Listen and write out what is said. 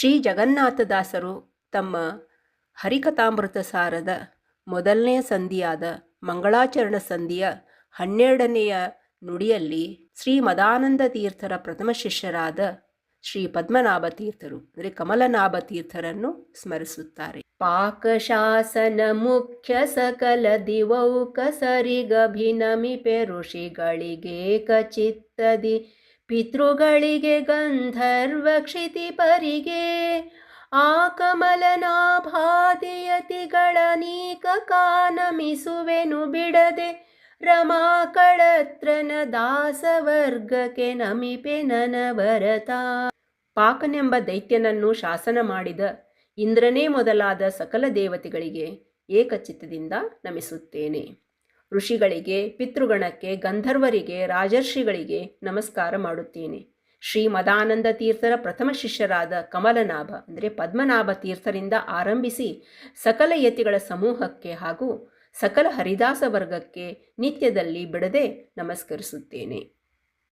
ಶ್ರೀ ಜಗನ್ನಾಥದಾಸರು ತಮ್ಮ ಹರಿಕಥಾಮೃತ ಸಾರದ ಮೊದಲನೆಯ ಸಂಧಿಯಾದ ಮಂಗಳಾಚರಣ ಸಂಧಿಯ ಹನ್ನೆರಡನೆಯ ನುಡಿಯಲ್ಲಿ ಶ್ರೀ ಮದಾನಂದ ತೀರ್ಥರ ಪ್ರಥಮ ಶಿಷ್ಯರಾದ ಶ್ರೀ ಪದ್ಮನಾಭ ತೀರ್ಥರು, ಅಂದರೆ ಕಮಲನಾಭ ತೀರ್ಥರನ್ನು ಸ್ಮರಿಸುತ್ತಾರೆ. ಪಾಕಶಾಸನ ಮುಖ್ಯ ಸಕಲ ದಿವೌಕ ಸರಿಗಭಿನಮಿಪೆ ಋಷಿಗಳಿಗೆ ಕಚಿತ್ತದಿ. ಪಿತೃಗಳಿಗೆ ಗಂಧರ್ವ ಕ್ಷಿತಿಪರಿಗೆ ಆ ಕಮಲನಾಭಾದಿಯತಿಗಳ ನೀಕ ಕಾನಮಿಸುವೆನು ಬಿಡದೆ, ರಮಾಕಳತ್ರನ ದಾಸವರ್ಗಕ್ಕೆ ನಮಿಪೆ ನನ ಭರತ ಪಾಕನೆಂಬ ದೈತ್ಯನನ್ನು ಶಾಸನ ಮಾಡಿದ ಇಂದ್ರನೇ ಮೊದಲಾದ ಸಕಲ ದೇವತೆಗಳಿಗೆ ಏಕಚಿತ್ತದಿಂದ ನಮಿಸುತ್ತೇನೆ. ಋಷಿಗಳಿಗೆ, ಪಿತೃಗಣಕ್ಕೆ, ಗಂಧರ್ವರಿಗೆ, ರಾಜರ್ಷಿಗಳಿಗೆ ನಮಸ್ಕಾರ ಮಾಡುತ್ತೇನೆ. ಶ್ರೀ ಮದಾನಂದ ತೀರ್ಥರ ಪ್ರಥಮ ಶಿಷ್ಯರಾದ ಕಮಲನಾಭ, ಅಂದರೆ ಪದ್ಮನಾಭ ತೀರ್ಥರಿಂದ ಆರಂಭಿಸಿ ಸಕಲ ಯತಿಗಳ ಸಮೂಹಕ್ಕೆ ಹಾಗೂ ಸಕಲ ಹರಿದಾಸ ವರ್ಗಕ್ಕೆ ನಿತ್ಯದಲ್ಲಿ ಬಿಡದೆ ನಮಸ್ಕರಿಸುತ್ತೇನೆ.